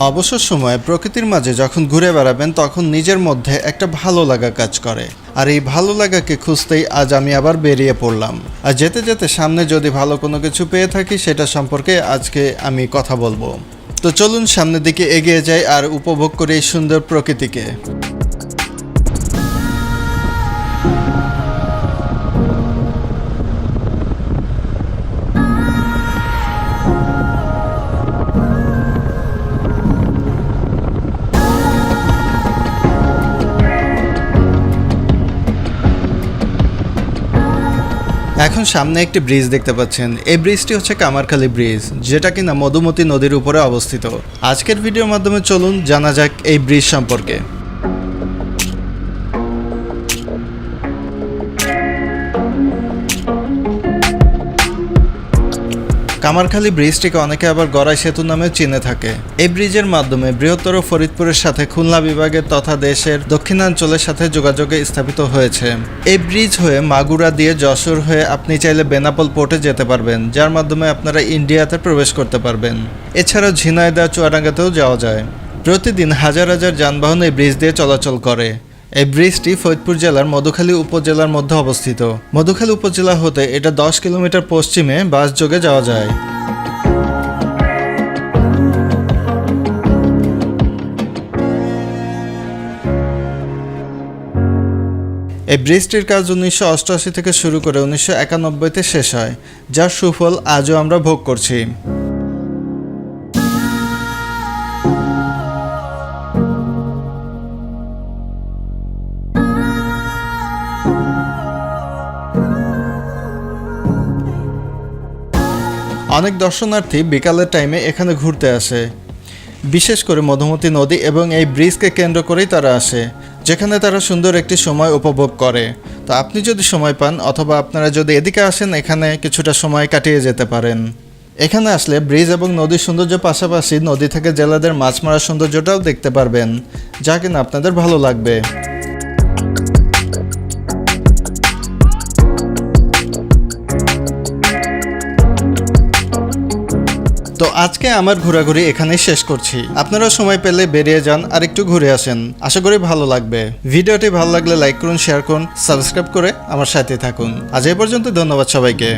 অবসর সময়ে প্রকৃতির মাঝে যখন ঘুরে বেড়াবেন, তখন নিজের মধ্যে একটা ভালো লাগা কাজ করে। আর এই ভালো লাগাকে খুঁজতেই আজ আমি আবার বেরিয়ে পড়লাম। আর যেতে যেতে সামনে যদি ভালো কোনো কিছু পেয়ে থাকি, সেটা সম্পর্কে আজকে আমি কথা বলব। তো চলুন সামনের দিকে এগিয়ে যাই আর উপভোগ করি এই সুন্দর প্রকৃতিকে। এখন সামনে একটি ব্রিজ দেখতে পাচ্ছেন। এই ব্রিজটি হচ্ছে কামারখালী ব্রিজ, যেটা কিনা মধুমতি নদীর উপরে অবস্থিত। আজকের ভিডিওর মাধ্যমে চলুন জানা যাক এই ব্রিজ সম্পর্কে। কামারখালী ব্রিজটিকে অনেকে আবার গড়াই সেতু নামে চিনে থাকে। এই ব্রিজের মাধ্যমে বৃহত্তর ফরিদপুরের সাথে খুলনা বিভাগের তথা দেশের দক্ষিণাঞ্চলের সাথে যোগাযোগে স্থাপিত হয়েছে। এই ব্রিজ হয়ে মাগুরা দিয়ে যশোর হয়ে আপনি চাইলে বেনাপোল পোর্টে যেতে পারবেন, যার মাধ্যমে আপনারা ইন্ডিয়াতে প্রবেশ করতে পারবেন। এছাড়াও ঝিনাইদহ, চুয়াডাঙ্গাতেও যাওয়া যায়। প্রতিদিন হাজার হাজার যানবাহন এই ব্রিজ দিয়ে চলাচল করে। এই ব্রিজটি ফরিদপুর জেলার মধুখালী উপজেলার মধ্যে অবস্থিত। মধুখালী উপজেলা হতে এটা দশ কিলোমিটার পশ্চিমে বাস যোগে যাওয়া যায়। এই ব্রিজটির কাজ উনিশশো অষ্টআশি থেকে শুরু করে উনিশশো একানব্বইতে শেষ হয়, যার সুফল আজও আমরা ভোগ করছি। অনেক দর্শনার্থী বিকালের টাইমে এখানে ঘুরতে আসে। বিশেষ করে মধুমতি নদী এবং এই ব্রিজকে কেন্দ্র করেই তারা আসে, যেখানে তারা সুন্দর একটি সময় উপভোগ করে। তো আপনি যদি সময় পান অথবা আপনারা যদি এদিকে আসেন, এখানে কিছুটা সময় কাটিয়ে যেতে পারেন। এখানে আসলে ব্রিজ এবং নদীর সৌন্দর্য পাশাপাশি নদী থেকে জেলাদের মাছ মারার সৌন্দর্যটাও দেখতে পারবেন, যা কিনা আপনাদের ভালো লাগবে। তো আজকে আমার ঘোরাঘুরি এখানে শেষ করছি। আপনারা সময় পেলে বেরিয়ে যান আর একটু ঘুরে আসেন। আশা করি ভালো লাগবে। ভিডিওটি ভালো লাগলে লাইক করুন, শেয়ার করুন, সাবস্ক্রাইব করে আমার সাথে থাকুন। আজ এ পর্যন্ত ধন্যবাদ সবাইকে।